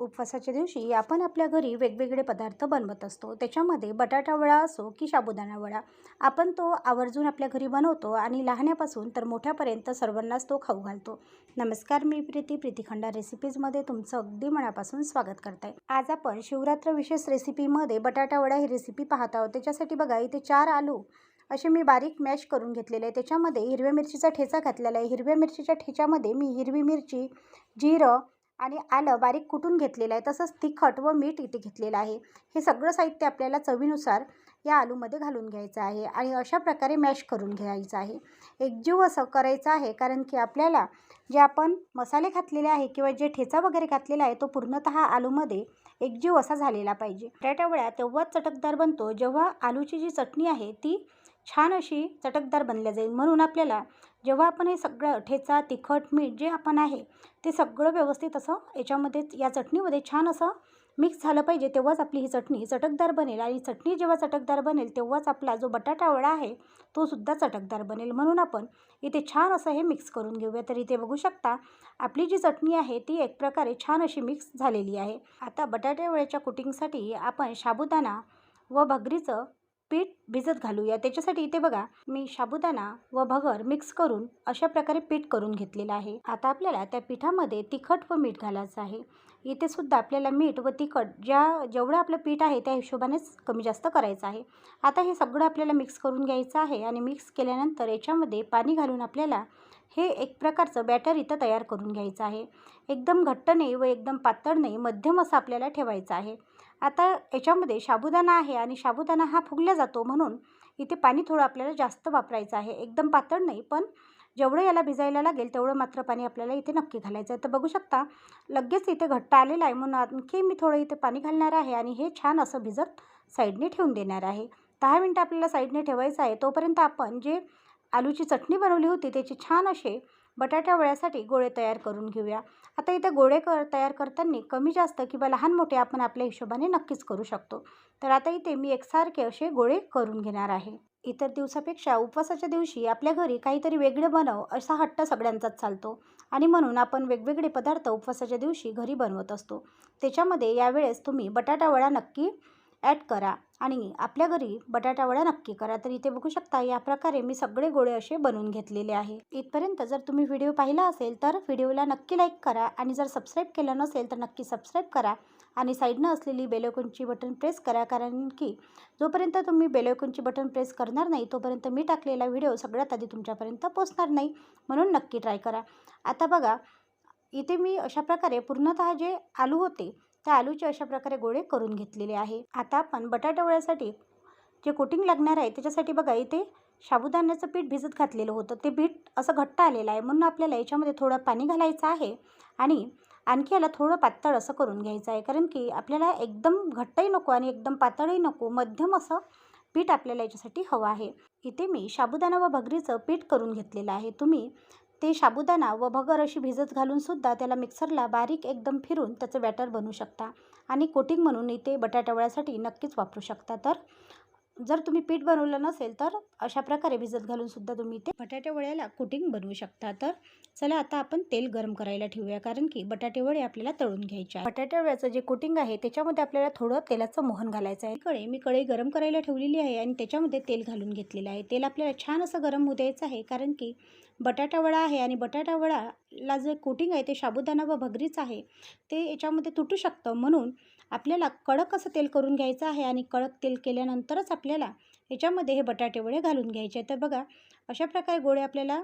उपवासाच्या दिवशी आपण आपल्या घरी वेगवेगळे पदार्थ बनवत असतो. त्याच्यामध्ये बटाटा वडा असो की साबुदाणा वडा आपण तो आवर्जून आपल्या घरी बनवतो आणि लहान्यापासून तर मोठ्यापर्यंत सर्वांनाच तो खाऊ घालतो. नमस्कार मी प्रीती. प्रीती खंडा रेसिपीजमध्ये तुमचं अगदी मनापासून स्वागत करत. आहे आज आपण शिवरात्र विशेष रेसिपीमध्ये बटाटा वडा ही रेसिपी पाहत आहोत. त्याच्यासाठी बघा इथे चार आलू असे मी बारीक मॅश करून घेतलेले आहे त्याच्यामध्ये हिरव्या मिरचीचा ठेचा घातलेला आहे. हिरव्या मिरचीच्या ठेच्यामध्ये मी हिरवी मिरची जिरं आणि आलं बारीक कुटून घेतलेलं आहे. तसंच तिखट व मीठ इथे घेतलेलं आहे. हे सगळं साहित्य आपल्याला चवीनुसार या आलूमध्ये घालून घ्यायचं आहे आणि अशा प्रकारे मॅश करून घ्यायचं आहे. एकजीव असं करायचं आहे कारण की आपल्याला जे आपण मसाले घातलेले आहे किंवा जे ठेचा वगैरे घातलेला आहे तो पूर्णतः आलूमध्ये एकजीव असा झालेला पाहिजे. बटाट्यावळ्या तेव्हाच चटकदार बनतो जेव्हा आलूची जी चटणी आहे ती छान अशी चटकदार बनल्या जाईल. म्हणून आपल्याला जेव्हा आपण हे सगळं ठेचा तिखट मीठ जे आपण आहे ते सगळं व्यवस्थित असं याच्यामध्ये या चटणीमध्ये छान असं मिक्स झालं पाहिजे. तेव्हाच आपली ही चटणी चटकदार बनेल. आणि चटणी जेव्हा चटकदार बनेल तेव्हाच आपला जो बटाटा वडा आहे तो सुद्धा चटकदार बनेल. म्हणून आपण इथे छान असं हे मिक्स करून घेऊया. तर इथे बघू शकता आपली जी चटणी आहे ती एक प्रकारे छान अशी मिक्स झालेली आहे. आता बटाट्यावड्याच्या कुटिंगसाठी आपण साबुदाणा व भगरीचं पीठ भिजत घालूया त्याच्यासाठी इथे बघा मी साबुदाणा व भगर मिक्स करून अशा प्रकारे पीठ करून घेतलेलं आहे. आता आपल्याला त्या पिठामध्ये तिखट व मीठ घालायचं आहे. इथे सुद्धा आपल्याला मीठ व तिखट ज्या जेवढं आपलं पीठ आहे त्या हिशोबानेच कमी जास्त करायचं आहे. आता हे सगळं आपल्याला मिक्स करून घ्यायचं आहे आणि मिक्स केल्यानंतर याच्यामध्ये पाणी घालून आपल्याला हे एक प्रकारचं बॅटर इथं तयार करून घ्यायचं आहे. एकदम घट्ट नाही व एकदम पातळ नाही मध्यम असं आपल्याला ठेवायचं आहे. आता याच्यामध्ये साबुदाणा आहे आणि साबुदाणा हा फुगला जातो म्हणून इथे पाणी थोडं आपल्याला जास्त वापरायचं आहे. एकदम पातळ नाही पण जेवढं याला भिजायला लागेल तेवढं मात्र पाणी आपल्याला इथे नक्की घालायचं आहे. तर बघू शकता लगेच इथे घट्ट आलेलं आहे म्हणून आणखी मी थोडं इथे पाणी घालणार आहे आणि हे छान असं भिजत साईडने ठेवून देणार आहे. दहा मिनटं आपल्याला साईडने ठेवायचं आहे. तोपर्यंत आपण जे आलूची चटणी बनवली होती त्याचे छान असे बटाटा वड्यासाठी गोळे तयार करून घेऊया. आता इथे गोळे कर तयार करताना कमी जास्त किंवा लहान मोठे आपण आपल्या हिशोबाने नक्कीच करू शकतो. तर आता इथे मी एकसारखे असे गोळे करून घेणार आहे. इतर दिवसापेक्षा उपवासाच्या दिवशी आपल्या घरी काहीतरी वेगळं बनव असा हट्ट सगळ्यांचाच चालतो. आणि म्हणून आपण वेगवेगळे पदार्थ उपवासाच्या दिवशी घरी बनवत असतो. त्याच्यामध्ये यावेळेस तुम्ही बटाटा वडा नक्की ॲड करा आणि आपल्या घरी बटाटावडा नक्की करा. तर इथे बघू शकता या प्रकारे मी सगळे गोळे असे बनवून घेतलेले आहे. इथपर्यंत जर तुम्ही व्हिडिओ पाहिला असेल तर व्हिडिओला नक्की लाईक करा आणि जर सबस्क्राईब केलं नसेल तर नक्की सबस्क्राईब करा आणि साईडनं असलेली बेलैकनची बटन प्रेस करा कारण की जोपर्यंत तुम्ही बेलैकनची बटन प्रेस करणार नाही तोपर्यंत मी टाकलेला व्हिडिओ सगळ्यात आधी तुमच्यापर्यंत पोचणार नाही म्हणून नक्की ट्राय करा. आता बघा इथे मी अशा प्रकारे पूर्णतः जे आलू होते त्या आलूचे अशा प्रकारे गोळे करून घेतलेले आहे. आता आपण बटाटावड्यासाठी जे कोटिंग लागणार आहे त्याच्यासाठी बघा इथे साबुदाण्याचं पीठ भिजत घातलेलं होतं. ते पीठ असं घट्ट आलेलं आहे. म्हणून आपल्याला याच्यामध्ये थोडं पाणी घालायचं आहे आणि आणखी याला थोडं पातळ असं करून घ्यायचं आहे. कारण की आपल्याला एकदम घट्टही नको आणि एकदम पातळही नको मध्यम असं पीठ आपल्याला याच्यासाठी हवं आहे. इथे मी साबुदाणा व भगरीचं पीठ करून घेतलेलं आहे. तुम्ही ते साबुदाणा व भगर अशी भिजत घालूनसुद्धा त्याला मिक्सरला बारीक एकदम फिरून त्याचं बॅटर बनवू शकता. आणि कोटिंग म्हणून इथे बटाटा नक्कीच वापरू शकता. तर जर तुम्ही पीठ बनवलं नसेल तर अशा प्रकारे भिजत घालूनसुद्धा तुम्ही ते बटाटे वड्याला बनवू शकता. तर चला आता आपण तेल गरम करायला ठेवूया कारण की बटाटे वडे आपल्याला तळून घ्यायचे आहे बटाटे वड्याचं जे कुटिंग आहे त्याच्यामध्ये आपल्याला थोडं तेलाचं मोहन घालायचं आहे. कळे मी कढई गरम करायला ठेवलेली आहे आणि त्याच्यामध्ये तेल घालून घेतलेलं आहे. तेल आपल्याला छान असं गरम होऊ द्यायचं आहे कारण की बटाटा वडा आहे आणि बटाटा वडाला जे कोटिंग आहे ते साबुदाणा व भगरीचं आहे ते याच्यामध्ये तुटू शकतं. म्हणून आपल्याला कडक असं तेल करून घ्यायचं आहे आणि कडक तेल केल्यानंतरच आपल्याला याच्यामध्ये हे बटाटे वडे घालून घ्यायचे तर बघा अशा प्रकारे गोळे आपल्याला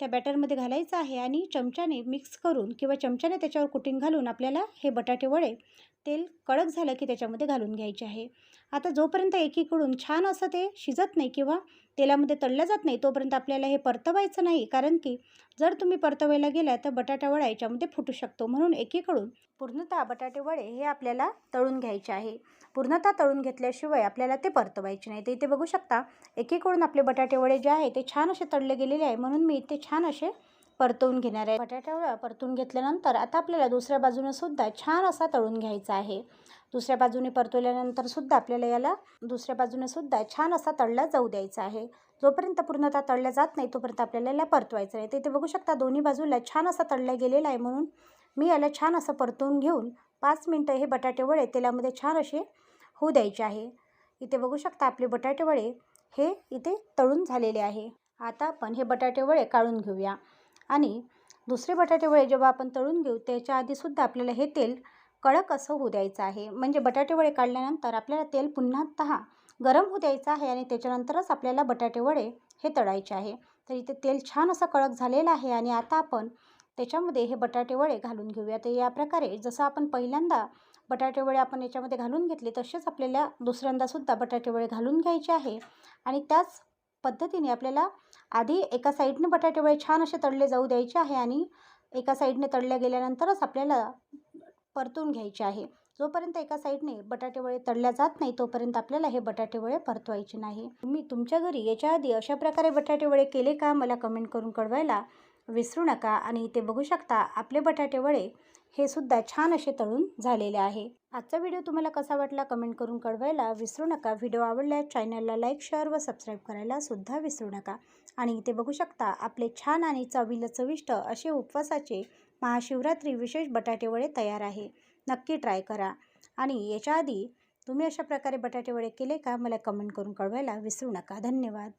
त्या बॅटरमध्ये घालायचं आहे आणि चमच्याने मिक्स करून किंवा चमच्याने त्याच्यावर कुटिंग घालून आपल्याला हे बटाटे वडे तेल कडक झालं की त्याच्यामध्ये घालून घ्यायचे आहे. आता जोपर्यंत एकीकडून छान असं ते शिजत नाही किंवा तेलामध्ये तळलं जात नाही तोपर्यंत आपल्याला हे परतवायचं नाही. कारण की जर तुम्ही परतवायला गेला तर बटाटा वडा याच्यामध्ये फुटू शकतो. म्हणून एकीकडून पूर्णतः बटाटे वडे हे आपल्याला तळून घ्यायचे आहे. पूर्णतः तळून घेतल्याशिवाय आपल्याला ते परतवायचे नाही. तर इथे बघू शकता एकीकडून आपले बटाटे वडे जे आहे ते छान असे तळले गेलेले आहे. म्हणून मी इथे छान असे परतवून घेणार आहे. बटाटा परतून घेतल्यानंतर आता आपल्याला दुसऱ्या बाजूने सुद्धा छान असा तळून घ्यायचा आहे. दुसऱ्या बाजूने परतवल्यानंतर सुद्धा आपल्याला याला दुसऱ्या बाजूने सुद्धा छान असा तळला जाऊ द्यायचा आहे. जोपर्यंत पूर्णतः तळल्या जात नाही तोपर्यंत आपल्याला याला परतवायचं आहे तर इथे बघू शकता दोन्ही बाजूला छान असा तळला गेलेला आहे. म्हणून मी याला छान असं परतून घेऊन पाच मिनटं हे बटाटे वडे तेलामध्ये छान असे होऊ द्यायचे आहे. इथे बघू शकता आपले बटाटे वडे हे इथे तळून झालेले आहे. आता आपण हे बटाटे वडे काढून घेऊया. आणि दुसरे बटाटे वडे जेव्हा आपण तळून घेऊ त्याच्या आधीसुद्धा आपल्याला हे तेल कडक असं होऊ द्यायचं आहे. म्हणजे बटाटे वडे काढल्यानंतर आपल्याला तेल पुन्हा तहा गरम होऊ द्यायचं आहे आणि त्याच्यानंतरच आपल्याला बटाटे वडे हे तळायचे आहे. तर इथे तेल छान असं कडक झालेलं आहे आणि आता आपण त्याच्यामध्ये हे बटाटे वडे घालून घेऊया. तर या प्रकारे जसं आपण पहिल्यांदा बटाटे वडे आपण याच्यामध्ये घालून घेतले तसेच आपल्याला दुसऱ्यांदासुद्धा बटाटे वडे घालून घ्यायचे आहे. आणि त्याच पद्धतीने आपल्याला आधी एका साईडने बटाटेवडे छान असे तळले जाऊ द्यायचे आहे आणि एका साईडने तळल्या गेल्यानंतरच आपल्याला परतून घ्यायचे आहे. जोपर्यंत एका साईडने बटाटे वडे तळल्या जात नाही तोपर्यंत आपल्याला हे बटाटे वडे परतवायचे नाही. तुम्ही तुमच्या घरी याच्या आधी अशा प्रकारे बटाटेवळे केले का? मला कमेंट करून कळवायला. विसरू नका आणि इथे बघू शकता आपले बटाटे वडे हे सुद्धा छान असे तळून झालेले आहे. आजचा व्हिडिओ तुम्हाला कसा वाटला कमेंट करून कळवायला विसरू नका. व्हिडिओ आवडल्यास चॅनलला लाईक शेअर व सबस्क्राईब करायला सुद्धा विसरू नका. आणि इथे बघू शकता आपले छान आणि चवीला चविष्ट असे उपवासाचे महाशिवरात्री विशेष बटाटे वडे तयार आहे. नक्की ट्राय करा. आणि याच्या आधी तुम्ही अशा प्रकारे बटाटे वडे केले का? मला कमेंट करून कळवायला विसरू नका. धन्यवाद.